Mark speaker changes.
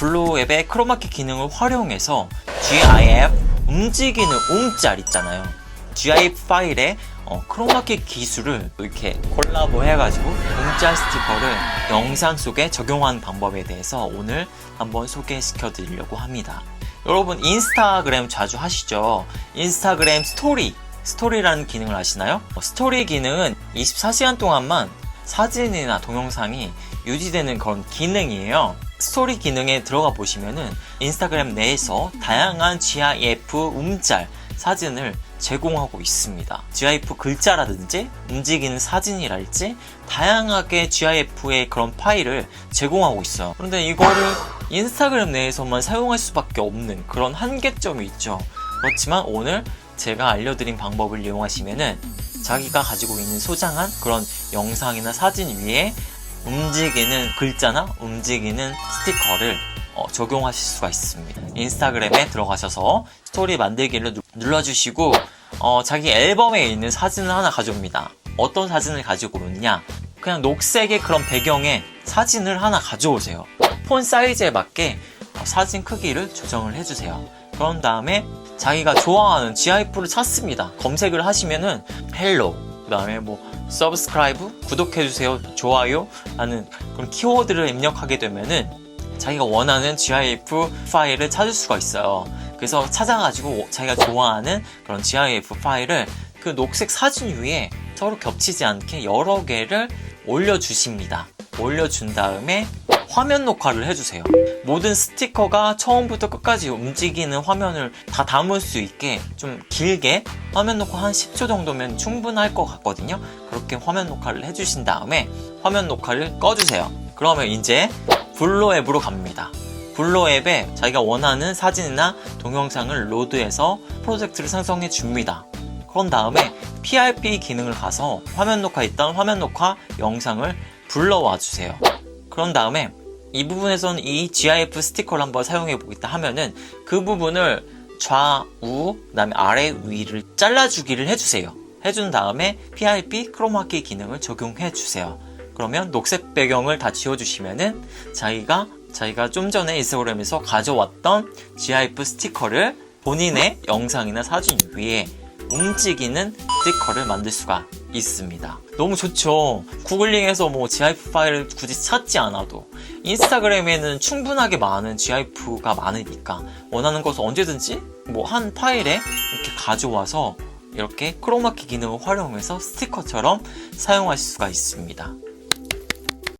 Speaker 1: 블루 앱의 크로마키 기능을 활용해서 GIF 움직이는 움짤 있잖아요. GIF 파일에 어, 크로마키 기술을 이렇게 콜라보 해가지고 움짤 스티커를 영상 속에 적용하는 방법에 대해서 오늘 한번 소개시켜 드리려고 합니다. 여러분 인스타그램 자주 하시죠? 인스타그램 스토리 스토리라는 기능을 아시나요? 어, 스토리 기능은 24시간 동안만 사진이나 동영상이 유지되는 그런 기능이에요. 스토리 기능에 들어가 보시면은 인스타그램 내에서 다양한 GIF 움짤 사진을 제공하고 있습니다. GIF 글자라든지 움직이는 사진이랄지 다양하게 GIF의 그런 파일을 제공하고 있어요. 그런데 이거를 인스타그램 내에서만 사용할 수밖에 없는 그런 한계점이 있죠. 그렇지만 오늘 제가 알려드린 방법을 이용하시면은 자기가 가지고 있는 소장한 그런 영상이나 사진 위에 움직이는 글자나 움직이는 스티커를 어, 적용하실 수가 있습니다. 인스타그램에 들어가셔서 스토리 만들기를 누- 눌러주시고 어, 자기 앨범에 있는 사진을 하나 가져옵니다. 어떤 사진을 가지고 오느냐? 그냥 녹색의 그런 배경에 사진을 하나 가져오세요. 폰 사이즈에 맞게 어, 사진 크기를 조정을 해주세요. 그런 다음에 자기가 좋아하는 GIF를 찾습니다. 검색을 하시면은 헬로 그 다음에 뭐 서브스크라이브 구독해주세요 좋아요 라는 그런 키워드를 입력하게 되면은 자기가 원하는 GIF 파일을 찾을 수가 있어요. 그래서 찾아가지고 자기가 좋아하는 그런 GIF 파일을 그 녹색 사진 위에 서로 겹치지 않게 여러 개를 올려주십니다. 올려준 다음에 화면 녹화를 해주세요. 모든 스티커가 처음부터 끝까지 움직이는 화면을 다 담을 수 있게 좀 길게 화면 녹화 한 10초 정도면 충분할 것 같거든요. 그렇게 화면 녹화를 해주신 다음에 화면 녹화를 꺼주세요. 그러면 이제 블로 앱으로 갑니다. 블로 앱에 자기가 원하는 사진이나 동영상을 로드해서 프로젝트를 생성해 줍니다. 그런 다음에 PRP 기능을 가서 화면 녹화 있던 화면 녹화 영상을 불러와 주세요. 그런 다음에 이 부분에서는 이 GIF 스티커를 한번 사용해 보겠다 하면은 그 부분을 좌우 그다음에 아래 위를 잘라주기를 해주세요. 해준 다음에 PRP 크로마키 기능을 적용해 주세요. 그러면 녹색 배경을 다 지워주시면은 자기가 자기가 좀 전에 인스타그램에서 가져왔던 GIF 스티커를 본인의 영상이나 사진 위에 움직이는 스티커를 만들 수가 있습니다. 너무 좋죠. 구글링에서 뭐 GIF 파일을 굳이 찾지 않아도 인스타그램에는 충분하게 많은 GIF가 많으니까 원하는 것을 언제든지 뭐 한 파일에 이렇게 가져와서 이렇게 크로마키 기능을 활용해서 스티커처럼 사용하실 수가 있습니다.